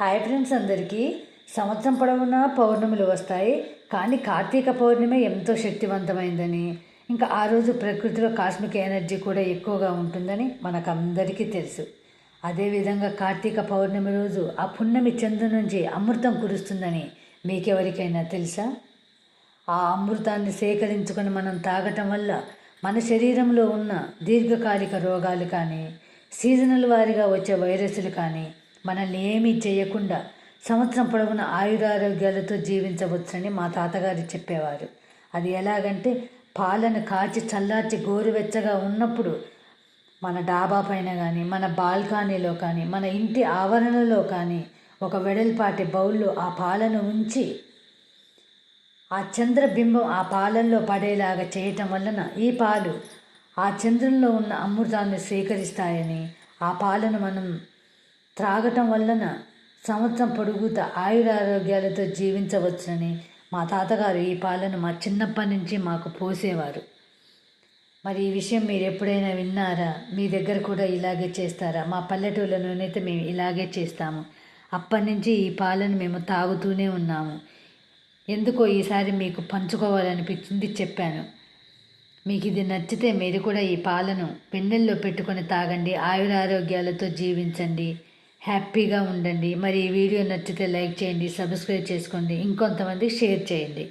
Hi friends అందరికీ. సంవత్సరం పొడవునా పౌర్ణములు వస్తాయి. కానీ కార్తీక పౌర్ణమి ఎంతో శక్తివంతమైందని ఇంకా ఆ రోజు ప్రకృతిలో కాస్మిక్ ఎనర్జీ కూడా ఎక్కువగా ఉంటుందని మనకందరికీ తెలుసు. అదేవిధంగా కార్తీక పౌర్ణమి రోజు ఆ పున్నమి చంద్రు నుంచి అమృతం కురుస్తుందని మీకెవరికైనా తెలుసా? ఆ అమృతాన్ని సేకరించుకొని మనం తాగటం వల్ల మన శరీరంలో ఉన్న దీర్ఘకాలిక రోగాలు కానీ సీజనల్ వారిగా వచ్చే వైరస్లు కానీ మనల్ని ఏమీ చేయకుండా సంవత్సరం పొడవున ఆయురారోగ్యాలతో జీవించవచ్చని మా తాతగారు చెప్పేవారు. అది ఎలాగంటే పాలను కాచి చల్లార్చి గోరువెచ్చగా ఉన్నప్పుడు మన డాబా పైన కానీ మన బాల్కనీలో కానీ మన ఇంటి ఆవరణలో కానీ ఒక వెడల్పాటి బౌల్లో ఆ పాలను ఉంచి ఆ చంద్రబింబం ఆ పాలల్లో పడేలాగా చేయటం వలన ఈ పాలు ఆ చంద్రంలో ఉన్న అమృతాన్ని స్వీకరిస్తాయని ఆ పాలను మనం త్రాగటం వలన సంవత్సరం పొడుగుతా ఆయురారోగ్యాలతో జీవించవచ్చని మా తాతగారు ఈ పాలను మా చిన్నప్పటి నుంచి మాకు పోసేవారు. మరి ఈ విషయం మీరు ఎప్పుడైనా విన్నారా? మీ దగ్గర కూడా ఇలాగే చేస్తారా? మా పల్లెటూళ్ళలోనైతే మేము ఇలాగే చేస్తాము. అప్పటి నుంచి ఈ పాలను మేము తాగుతూనే ఉన్నాము. ఎందుకో ఈసారి మీకు పంచుకోవాలనిపించింది చెప్పాను. మీకు ఇది నచ్చితే మీరు కూడా ఈ పాలను పెన్నెల్లో పెట్టుకొని తాగండి. ఆయురారోగ్యాలతో జీవించండి. హ్యాపీగా ఉండండి. మరి ఈ వీడియో నచ్చితే లైక్ చేయండి సబ్స్క్రైబ్ చేసుకోండి ఇంకొంతమంది షేర్ చేయండి.